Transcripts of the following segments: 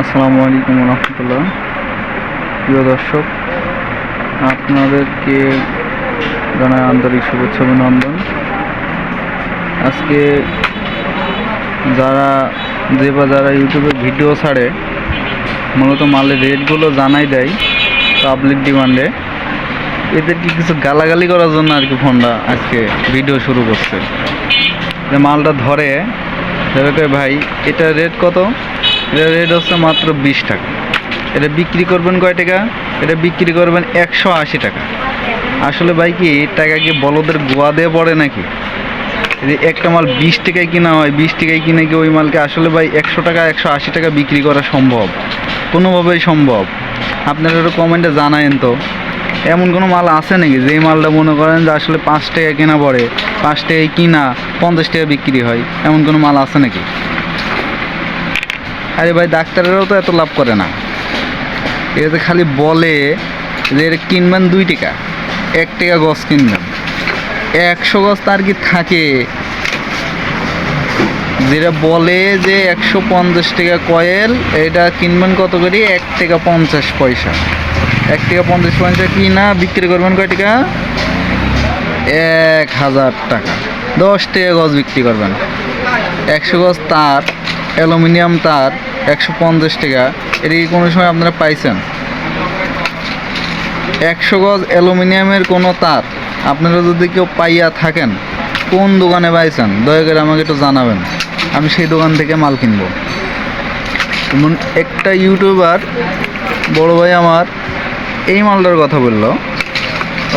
আসসালামু আলাইকুম রহমতুল্লাহ প্রিয় দর্শক, আপনাদেরকে জানায় আন্তরিক শুভেচ্ছা অভিনন্দন। আজকে যারা যে বা যারা ইউটিউবে ভিডিও ছাড়ে, মূলত মালের রেটগুলো জানাই দেয় পাবলিক ডিমান্ডে এদেরকে কিছু গালাগালি করার জন্য আর কি ফোনটা আজকে ভিডিও শুরু করছে। যে মালটা ধরে ভাই এটা রেট কত? এটা রেট হচ্ছে মাত্র বিশ টাকা। এটা বিক্রি করবেন কয় টাকা? এটা বিক্রি করবেন একশো আশি টাকা। আসলে ভাই কি টাকা কি বলদের গোয়া দিয়ে পড়ে নাকি? একটা মাল বিশ টাকায় কিনা হয়, বিশ টাকায় কিনে কি ওই মালকে আসলে ভাই একশো টাকা, একশো আশি টাকা বিক্রি করা সম্ভব? কোনোভাবেই সম্ভব। আপনারা একটু কমেন্টে জানায়েন তো। এমন কোনো মাল আছে নাকি যেই মালটা মনে করেন যে আসলে পাঁচ টাকা কেনা পড়ে, পাঁচ টাকায় কিনা, পঞ্চাশ টাকা বিক্রি হয়? এমন কোনো মাল আছে নাকি? আরে ভাই, ডাক্তারেরাও তো এত লাভ করে না। এতে খালি বলে যে এটা কিনবেন দুই টাকা, এক টাকা গছ কিনবেন। একশো গছ তার কি থাকে? যেটা বলে যে একশো পঞ্চাশ টাকা কয়েল, এটা কিনবেন কত করে? এক টাকা পঞ্চাশ পয়সা। এক টাকা পঞ্চাশ পয়সা কিনা বিক্রি করবেন কয় টাকা? এক হাজার টাকা। দশ টাকা গজ বিক্রি করবেন। একশো গজ তার অ্যালুমিনিয়াম তার একশো পঞ্চাশ টাকা। এটা কোনো সময় আপনারা পাইছেন? একশো গজ অ্যালুমিনিয়ামের কোনো তার আপনারা যদি কেউ পাইয়া থাকেন, কোন দোকানে পাইছেন? দয়া করে আমাকে একটু জানাবেন। আমি সেই দোকান থেকে মাল কিনবো। একটা ইউটিউবার, বড় ভাই আমার, এই মালটার কথা বলল।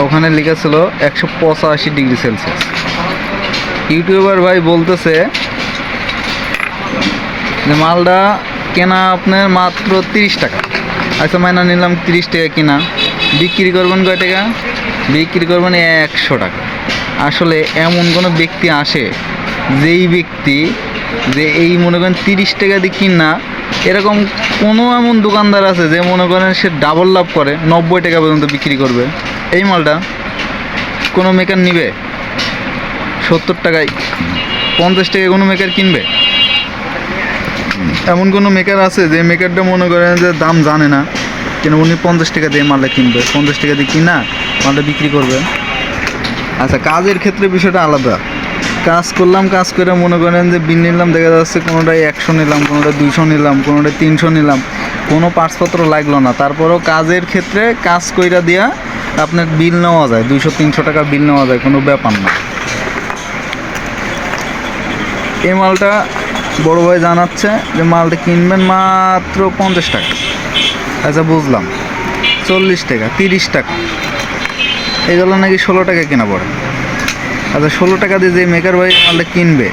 ওখানে লিখেছিল একশো পঁচাশি ডিগ্রি সেলসিয়াস। ইউটিউবার ভাই বলতেছে যে মালটা কেনা আপনার মাত্র তিরিশ টাকা। আচ্ছা মাইনা নিলাম তিরিশ টাকা কিনা। বিক্রি করবেন কয় টাকা? বিক্রি করবেন একশো টাকা। আসলে এমন কোনো ব্যক্তি আসে, যেই ব্যক্তি যে এই মনে করেন তিরিশ টাকা দিয়ে কিনা, এরকম কোনো এমন দোকানদার আছে যে মনে করেন সে ডাবল লাভ করে, নব্বই টাকা পর্যন্ত বিক্রি করবে। এই মালটা কোনো মেকার নিবে? সত্তর টাকায় পঞ্চাশ টাকায় কোনো মেকার কিনবে? এমন কোনো মেকার আছে যে মেকারটা মনে করেন যে দাম জানে না, কিন্তু উনি পঞ্চাশ টাকা দিয়ে মালটা কিনবে, পঞ্চাশ টাকা দিয়ে কিনা মালটা বিক্রি করবে? আচ্ছা কাজের ক্ষেত্রে বিষয়টা আলাদা। কাজ করলাম, কাজ করে মনে করেন যে বিল নিলাম, দেখা যাচ্ছে কোনোটায় একশো নিলাম, কোনোটায় দুইশো নিলাম, কোনোটায় তিনশো নিলাম, কোনো পার্টসপত্র লাগল না। তারপরেও কাজের ক্ষেত্রে কাজ কইরা দিয়া আপনার বিল নেওয়া যায়, দুইশো, তিনশো টাকা বিল নেওয়া যায়, কোনো ব্যাপার না। এই মালটা বড় ভাই জানাচ্ছে যে মালটা কিনবেন মাত্র পঞ্চাশ টাকা। আচ্ছা বুঝলাম। চল্লিশ টাকা, তিরিশ টাকা। এগুলো নাকি ষোলো টাকা কেনা পড়ে। আচ্ছা ষোলো টাকা দিয়ে যে মেকার ভাই মালটা কিনবে,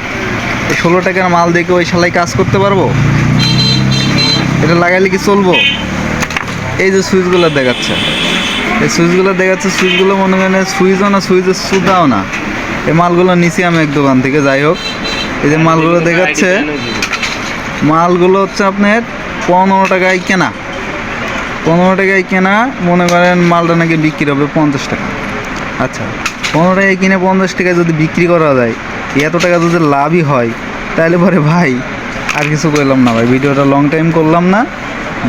এই ষোলো টাকার মাল দেখে ওই শালাই কাজ করতে পারব? এটা লাগাইলে কি চলবো? এই যে সুইচগুলো দেখাচ্ছে। এই সুইচগুলো দেখাচ্ছে, সুইচগুলো মনে করেন সুইচও না, সুইচের সুদাও না। এই মালগুলো নিছি আমি এক দোকান থেকে, যাই হোক। এই যে মালগুলো দেখাচ্ছে, মালগুলো হচ্ছে আপনার পনেরো টাকায় কেনা। পনেরো টাকায় কেনা, মনে করেন মালটা নাকি বিক্রি হবে পঞ্চাশ টাকা। আচ্ছা পনেরো টাকায় কিনে পঞ্চাশ টাকায় যদি বিক্রি করা যায়, এত টাকা যদি লাভই হয়, তাহলে পরে ভাই, আর কিছু করলাম না ভাই, ভিডিওটা লং টাইম করলাম না।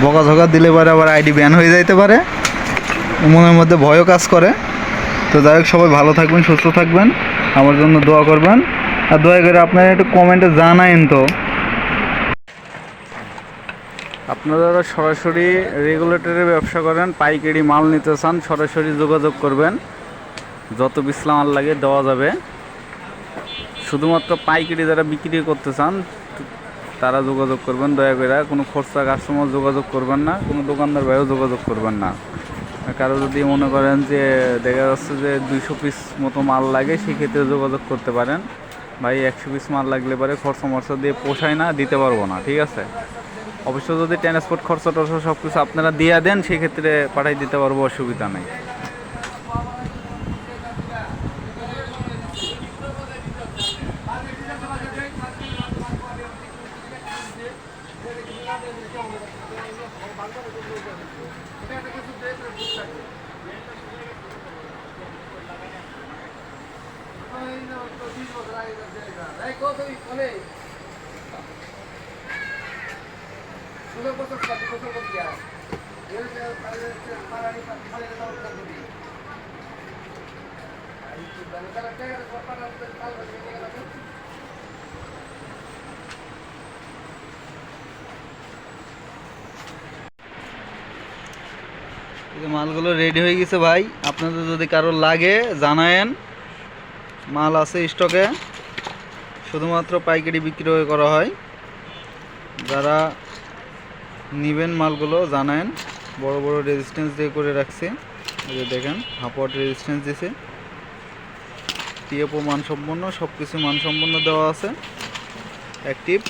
বকা ঝকা দিলে পরে আবার আইডি ব্যান হয়ে যাইতে পারে। মনের মধ্যে ভয়ও কাজ করে। তো যাই হোক, সবাই ভালো থাকবেন, সুস্থ থাকবেন। আমার জন্য দোয়া করবেন। আর দয়া করে আপনারা একটু কমেন্টে জানায়েন তো। আপনারা সরাসরি রেগুলেটরের ব্যবসা করেন, পাইকারি মাল নিতে চান, সরাসরি যোগাযোগ করবেন। যত মাল লাগে দেওয়া যাবে। শুধুমাত্র পাইকারি যারা বিক্রি করতে চান, তারা যোগাযোগ করবেন। দয়া করে কোনো খরচা কাস্টমার যোগাযোগ করবেন না, কোনো দোকানদার ভাইও যোগাযোগ করবেন না। কারও যদি মনে করেন যে দেখা যাচ্ছে যে দুইশো পিস মতো মাল লাগে, সেক্ষেত্রে যোগাযোগ করতে পারেন। ভাই, একশো পিস মাল লাগলে পরে খরচা মরচা দিয়ে পোষায় না, দিতে পারব না, ঠিক আছে অবশ্য যদি ট্রান্সপোর্ট খরচা টরচা সব কিছু আপনারা দিয়ে দেন, সেক্ষেত্রে পাঠাই দিতে পারব, অসুবিধা নেই মালগুলো রেডি হয়ে গেছে ভাই আপনাদের যদি কারো লাগে জানায়েন মাল আছে স্টকে। শুধুমাত্র পাইকারি বিক্রয় করা হয়। যারা নিবেন মালগুলো জানেন, বড় বড় রেজিস্ট্যান্স দিয়ে করে রাখছে। এই যে দেখেন, হাফওয়াট রেজিস্ট্যান্স দিছে। টিএপও মানসম্পন্ন সব কিছু মানসম্পন্ন দেওয়া আছে। অ্যাক্টিভ